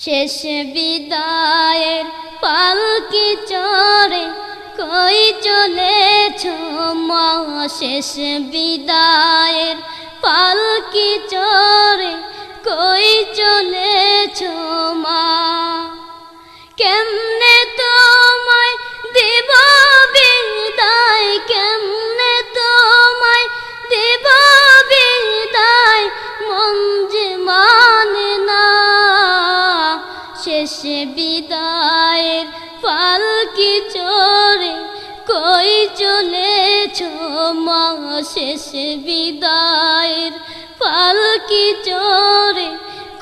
শেষ বিদায়ের পালকি চরে কই চলেছ মা? শেষ বিদায়ের পালকি চরে কই চলেছ মা? কেমনে তোমায় শেষ বিদায়ের পালকি চড়ে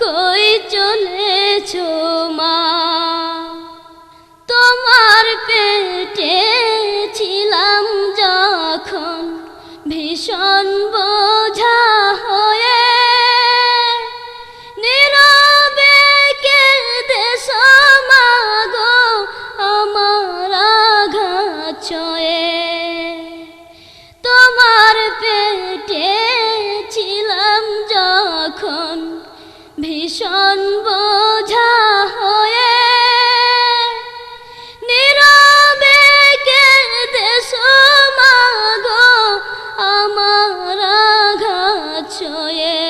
কই চলেছ মা? তোমার পেটে ছিলাম যখন ভীষণ বোঝা হয়ে নীরবে কেঁদে আমার আঘাত ভীষণ বোঝা হয়ে নীরবে কেঁদে আমার আঘাত ছয়ে।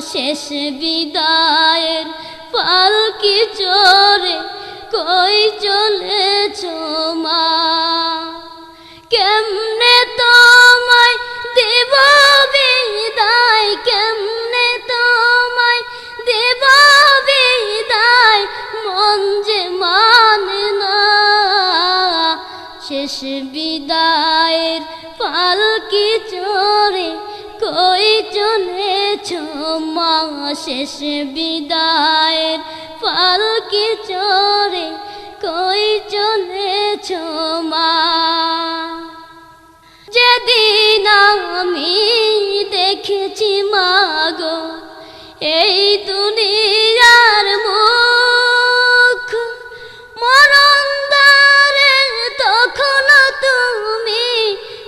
শেষ বিদায়ের পালকি চড়ে কই চলেছ মা? কেমনে তোমায় দেব বিদায়? কেমনে তোমায় দেব বিদায়? মন যে মানে না। শেষ শেষ বিদায়ের পালকি চড়ে কই চলেছ মা? যেদিন আমি দেখেছি মাগো এই দুনিয়ার মুখ, মরণ দ্বারে তখন তুমি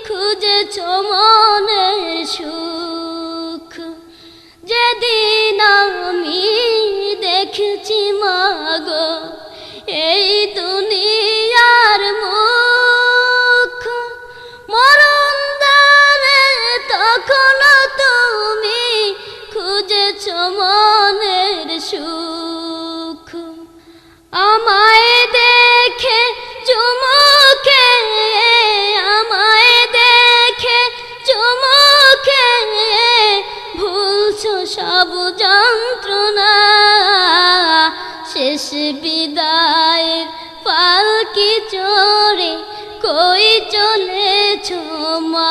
খুঁজেছ মনের সুখ। দেখে আমায় দেখে সব যন্ত্রণা। শেষ বিদায়ের পালকি চড়ে কই চলেছ মা?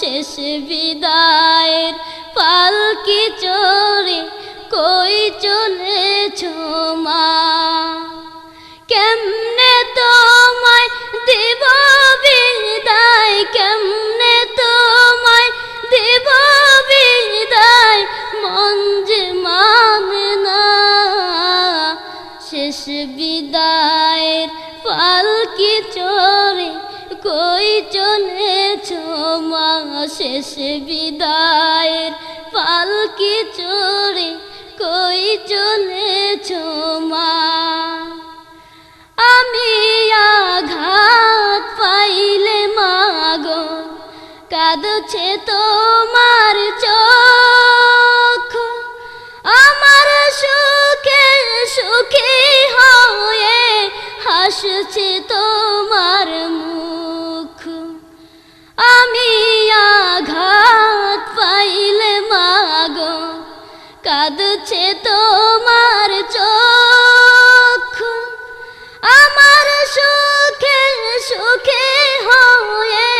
শেষ বিদায়ের পালকি চড়ে শেষ বিদায়ের পালকি চড়ে কই চলেছ মা? শেষ বিদায়ের পালকি চড়ে কই চলেছ মা? আমি আঘাত পাইলে মাগো কাঁদছে তোমার হাসছে তোমার মুখ। আমি আঘাত পাইলে মাগো, কাঁদছে তোমার চোখ। আমার সুখে সুখে হয়ে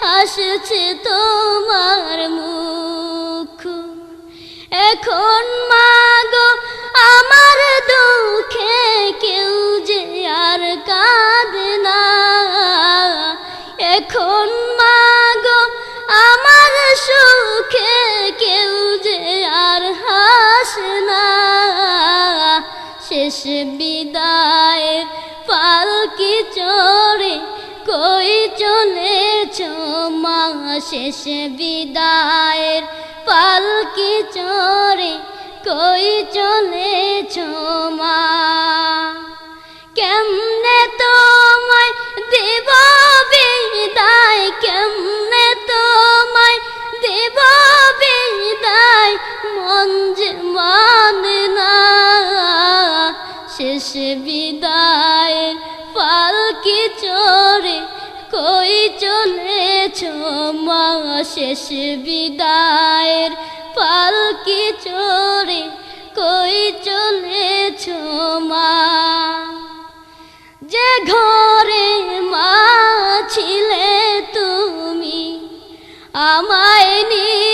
হাসছে তোমার মুখ। এখন মাগো কাঁদে না এখন মাগো, আমার সুখে কেউ যে আর হাসে না শেষ বিদায়ের পালকি চড়ে কই চলেছ মা? শেষ বিদায়ের পালকি চড়ে কই চলেছ মা? কেমন শেষ বিদায়ের পালকি চড়ে কই চলেছ মা? শেষ বিদায়ের পালকি চড়ে কই চলেছ মা? যে ঘরে মা ছিলে তুমি, আমায় নিয়ে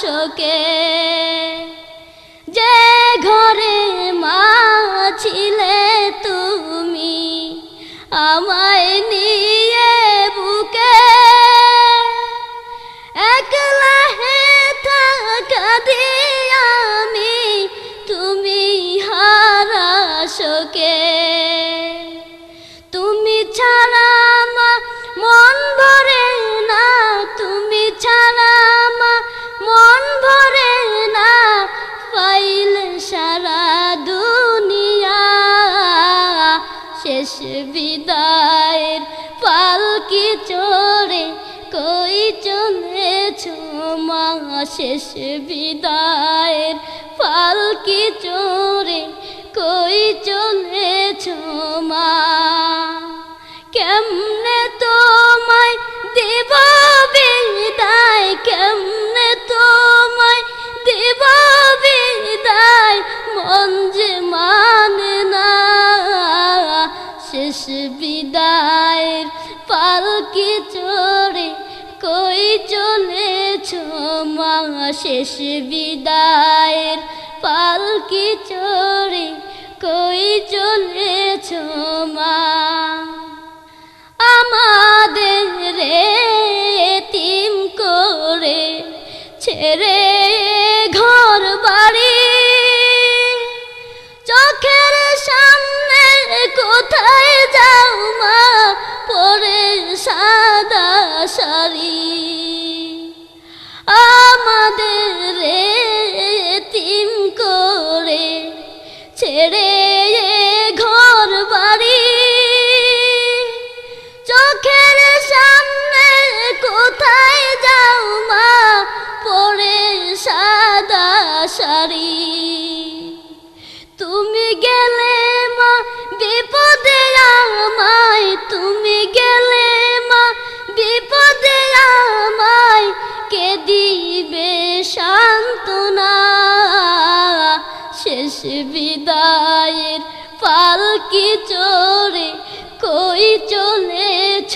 শোকে যে ঘরে মা ছিলে তুমি, আমায় নিয়ে বুকে একলা হে থাকা আমি, তুমি হারা শোকে। শেষ বিদায়ের পালকি চড়ে কই চলেছ মা? কেমনে তোমায় দেব বিদায়? কেমনে তোমায় দেব বিদায়? মন যে মানে না। শেষ বিদায়ের পালকি চড়ে কই চলেছ মা শেষ বিদায়ের পালকি চড়ে কই চলেছ মা? আমাদের রে তিম করে ছেড়ে ঘর বাড়ি। চোখের সামনে কোথায় যাও মা? পরে সাদা শাড়ি। আমাদের তিম করে ছেড়ে চোখের সামনে কোথায় যাও মা, পরে সাদা শাড়ি। তুমি গেলে মা, বিপদে আমায় তুমি গেলে কে দিবে সান্ত্বনা। শেষ বিদায়ের পালকি চড়ে কই চলেছ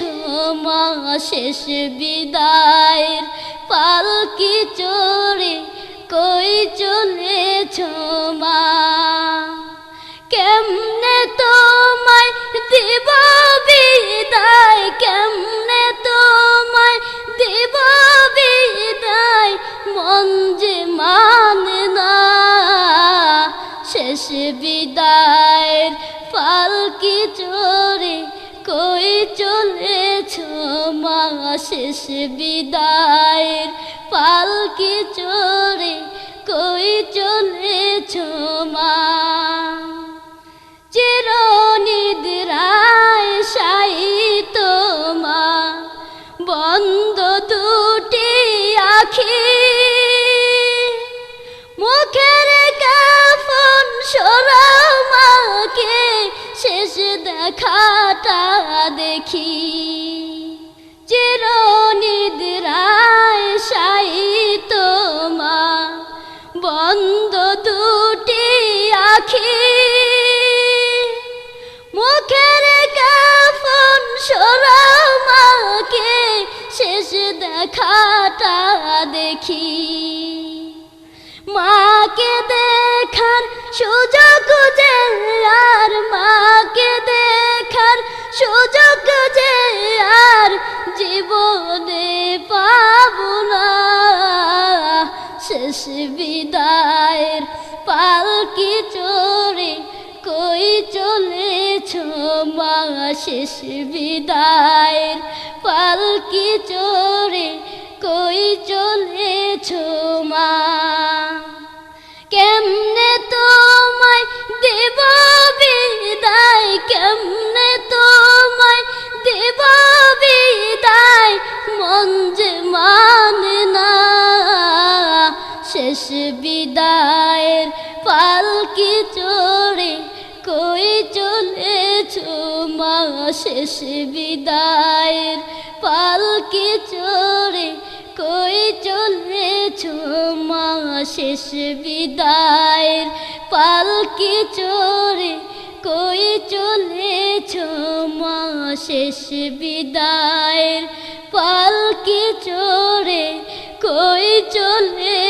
মা? শেষ বিদায়ের পালকি চড়ে কই চলেছ মা? কেমনে বিদায়ের পালকি চড়ে কই চলেছ মা? চিরনিদ্রায় সাই তোমা বন্ধ দুটি আখি। মুখের কাফন সরমাকে মুখের কাফন সরমাকে শেষ দেখাটা দেখি। মাকে দেখার সুযোগ যে আর, মাকে দেখার সুযোগ যে আর, জীবনে পাবো না। শেষ বিদায়ের পালকি কই চলেছ শেষ বিদায়ের পালকি চোরে কই চলেছ মা? কেমনে তোমায় দেব বিদায়? কেমনে শেষ বিদায়ের পালকি চড়ে কই চলেছ মা? শেষ বিদায়ের পালকি চড়ে কই চলেছ মা? শেষ বিদায়ের পালকি চড়ে কই চলে